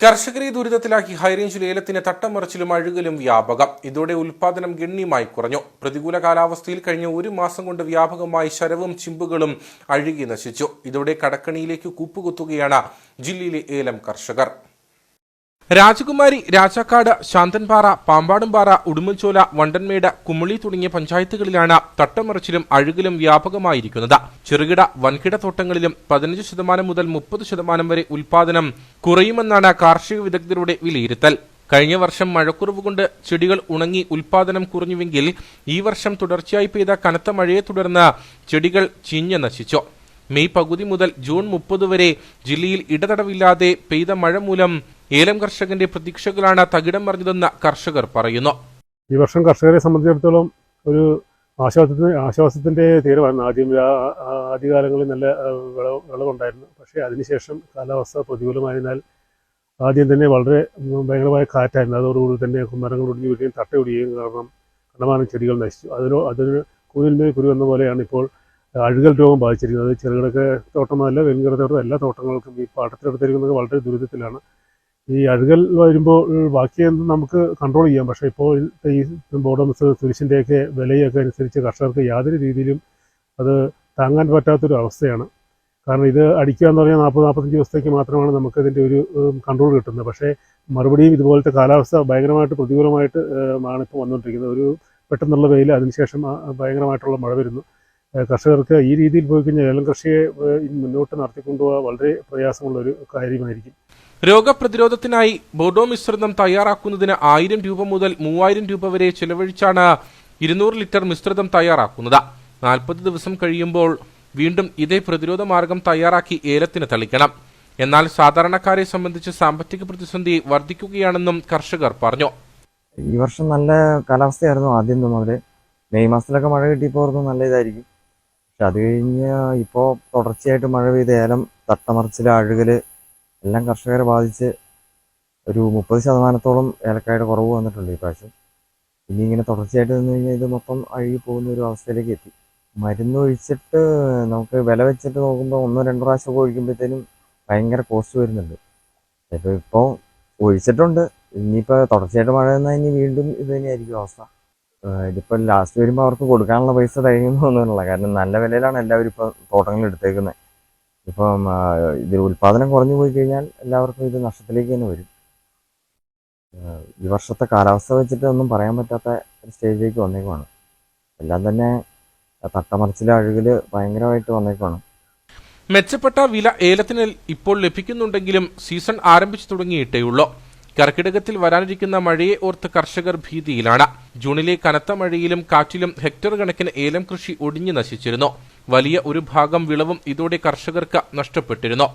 കർഷകരെ ദുരിതത്തിലാക്കി ഹൈറേഞ്ചിൽ തട്ടം തട്ടമറിച്ചിലും അഴുകലും വ്യാപകം. ഇതോടെ ഉൽപാദനം ഗണ്യമായി കുറഞ്ഞു. പ്രതികൂല കാലാവസ്ഥയിൽ കഴിഞ്ഞ ഒരു മാസം കൊണ്ട് വ്യാപകമായി ശരവും ചിമ്പുകളും അഴുകി നശിച്ചു. ഇതോടെ കടക്കണിയിലേക്ക് കൂപ്പുകുത്തുകയാണ് ജില്ലയിലെ ഏലം കർഷകർ. രാജകുമാരി രാജാക്കാട് ശാന്തൻപാറ പാമ്പാടുംപാറ ഉടുമ്പൻചോല വണ്ടൻമേട് കുമിളി തുടങ്ങിയ പഞ്ചായത്തുകളിലാണ് തട്ടമറിച്ചിലും അഴുകിലും വ്യാപകമായിരിക്കുന്നത്. ചെറുകിട വൻകിട തോട്ടങ്ങളിലും പതിനഞ്ച് ശതമാനം മുതൽ മുപ്പത് ശതമാനം വരെ ഉൽപാദനം കുറയുമെന്നാണ് കാർഷിക വിദഗ്ധരുടെ വിലയിരുത്തൽ. കഴിഞ്ഞ വർഷം മഴക്കുറവ് കൊണ്ട് ചെടികൾ ഉണങ്ങി ഉൽപാദനം കുറഞ്ഞുവെങ്കിൽ ഈ വർഷം തുടർച്ചയായി പെയ്ത കനത്ത മഴയെ തുടർന്ന് ചെടികൾ ചീഞ്ഞ് നശിച്ചു. മെയ് പകുതി മുതൽ ജൂൺ മുപ്പത് വരെ ജില്ലയിൽ ഇടതടവില്ലാതെ പെയ്ത മഴ മൂലം ഏലം കർഷകന്റെ പ്രതീക്ഷകളാണ് തകിടം മറിഞ്ഞതെന്ന് കർഷകർ പറയുന്നു. ഈ വർഷം കർഷകരെ സംബന്ധിച്ചിടത്തോളം ഒരു ആശ്വാസത്തിന് ആശ്വാസത്തിന്റെ തീരമായിരുന്നു ആദ്യം ആദ്യകാലങ്ങളിൽ നല്ല വിളവ് വിളവുണ്ടായിരുന്നു. പക്ഷേ അതിനുശേഷം കാലാവസ്ഥ പ്രതികൂലമായതിനാൽ ആദ്യം തന്നെ വളരെ ഭയങ്കരമായ കാറ്റായിരുന്നു. അതോടുകൂടി തന്നെ മരങ്ങൾ ഒടിഞ്ഞു വീഴുകയും തട്ടയൊടിയുകയും കാരണം കണ്ടമാനം ചെടികൾ നശിച്ചു. അതിനോ അതിന് കൂനിന്മേൽ കുരു എന്ന പോലെയാണ് ഇപ്പോൾ അഴുകൽ രോഗം ബാധിച്ചിരിക്കുന്നത്. ചെറുകിടക്ക് തോട്ടമല്ല വെൺകിട തോട്ടം എല്ലാ തോട്ടങ്ങൾക്കും ഈ പാട്ടത്തിലെടുത്തിരിക്കുന്നത് വളരെ ദുരിതത്തിലാണ്. ഈ അഴുകൽ വരുമ്പോൾ ബാക്കി നമുക്ക് കൺട്രോൾ ചെയ്യാം. പക്ഷേ ഇപ്പോൾ ഈ ബോഡംസ് തുരിശിന്റെയൊക്കെ വിലയൊക്കെ അനുസരിച്ച് കർഷകർക്ക് യാതൊരു രീതിയിലും അത് താങ്ങാൻ പറ്റാത്തൊരു അവസ്ഥയാണ്. കാരണം ഇത് അടിക്കുക എന്ന് പറഞ്ഞാൽ നാൽപ്പത് നാൽപ്പത്തഞ്ച് ദിവസത്തേക്ക് മാത്രമാണ് നമുക്കതിന്റെ ഒരു കൺട്രോൾ കിട്ടുന്നത്. പക്ഷേ മറുപടിയും ഇതുപോലത്തെ കാലാവസ്ഥ ഭയങ്കരമായിട്ട് പ്രതികൂലമായിട്ട് ആണ് ഇപ്പോൾ വന്നുകൊണ്ടിരിക്കുന്നത് ഒരു പെട്ടെന്നുള്ള വെയിൽ അതിനുശേഷം ഭയങ്കരമായിട്ടുള്ള മഴ വരുന്നു. കർഷകർക്ക് ഈ രീതിയിൽ പോയി കഴിഞ്ഞാൽ ഏലം കൃഷിയെ മുന്നോട്ട് നടത്തിക്കൊണ്ടുപോകാൻ വളരെ പ്രയാസമുള്ള ഒരു കാര്യമായിരിക്കും. രോഗപ്രതിരോധത്തിനായി ബോഡോ മിശ്രിതം തയ്യാറാക്കുന്നതിന് ആയിരം രൂപ മുതൽ മൂവായിരം രൂപ വരെ ചെലവഴിച്ചാണ് ഇരുന്നൂറ് ലിറ്റർ മിശ്രിതം തയ്യാറാക്കുന്നത്. നാൽപ്പത് ദിവസം കഴിയുമ്പോൾ വീണ്ടും ഇതേ പ്രതിരോധ മാർഗം തയ്യാറാക്കി ഏലത്തിന് തളിക്കണം. എന്നാൽ സാധാരണക്കാരെ സംബന്ധിച്ച് സാമ്പത്തിക പ്രതിസന്ധി വർദ്ധിക്കുകയാണെന്നും കർഷകർ പറഞ്ഞു. ഈ വർഷം നല്ല കാലാവസ്ഥയായിരുന്നു ആദ്യം മുതൽ മെയ് മാസത്തിലൊക്കെ മഴ കിട്ടിയപ്പോൾ നല്ല ഇതായിരിക്കും. പക്ഷെ അത് കഴിഞ്ഞ് ഇപ്പോൾ തുടർച്ചയായിട്ട് മഴ പെയ്ത് ഏലം തട്ടമറിച്ചിൽ അഴുകൽ എല്ലാം കർഷകരെ ബാധിച്ച് ഒരു മുപ്പത് ശതമാനത്തോളം ഏലക്കായുടെ കുറവ് വന്നിട്ടുണ്ട് ഈ പ്രാവശ്യം. ഇനി ഇങ്ങനെ തുടർച്ചയായിട്ട് നിന്ന് കഴിഞ്ഞാൽ ഇത് മൊത്തം അഴുകി പോകുന്ന ഒരു അവസ്ഥയിലേക്ക് എത്തി. മരുന്ന് ഒഴിച്ചിട്ട് നമുക്ക് വില വെച്ചിട്ട് നോക്കുമ്പോൾ ഒന്നോ രണ്ടോ പ്രാവശ്യം ഒക്കെ ഒഴിക്കുമ്പോഴത്തേനും ഭയങ്കര കോസ്റ്റ് വരുന്നുണ്ട്. ഇപ്പോൾ ഇപ്പോൾ ഒഴിച്ചിട്ടുണ്ട്. ഇനിയിപ്പോൾ തുടർച്ചയായിട്ട് മഴ വന്നാൽ ഇനി വീണ്ടും ഇത് തന്നെയായിരിക്കും അവസ്ഥ. ഇതിപ്പോൾ ലാസ്റ്റ് വരുമ്പോൾ അവർക്ക് കൊടുക്കാനുള്ള പൈസ തികയുന്നു തോന്നുന്നില്ല. കാരണം നല്ല വിലയിലാണ് എല്ലാവരും ഇപ്പോൾ തോട്ടങ്ങൾ എടുത്തേക്കുന്നത് ഇപ്പം ഇത് ഉൽപ്പാദനം കുറഞ്ഞു പോയി കഴിഞ്ഞാൽ എല്ലാവർക്കും ഇത് നഷ്ടത്തിലേക്ക് തന്നെ വരും. ഈ വർഷത്തെ കാലാവസ്ഥ വെച്ചിട്ട് ഒന്നും പറയാൻ പറ്റാത്ത ഒരു സ്റ്റേജിലേക്ക് വന്നേക്കുവാണ്. എല്ലാം തന്നെ തട്ടമറിച്ചിലെ അഴുകിൽ ഭയങ്കരമായിട്ട് വന്നേക്കുവാണ്. മെച്ചപ്പെട്ട വില ഏലത്തിന് ഇപ്പോൾ ലഭിക്കുന്നുണ്ടെങ്കിലും സീസൺ ആരംഭിച്ചു തുടങ്ങിയിട്ടേയുള്ളൂ. കർക്കിടകത്തിൽ വരാനിരിക്കുന്ന മഴയെ ഓർത്ത് കർഷകർ ഭീതിയിലാണ്. ജൂണിലെ കനത്ത മഴയിലും കാറ്റിലും ഹെക്ടർ കണക്കിന് ഏലം കൃഷി ഒടിഞ്ഞു നശിച്ചിരുന്നു. വലിയ ഒരു ഭാഗം വിളവും ഇതോടെ കർഷകർക്ക് നഷ്ടപ്പെട്ടിരുന്നു.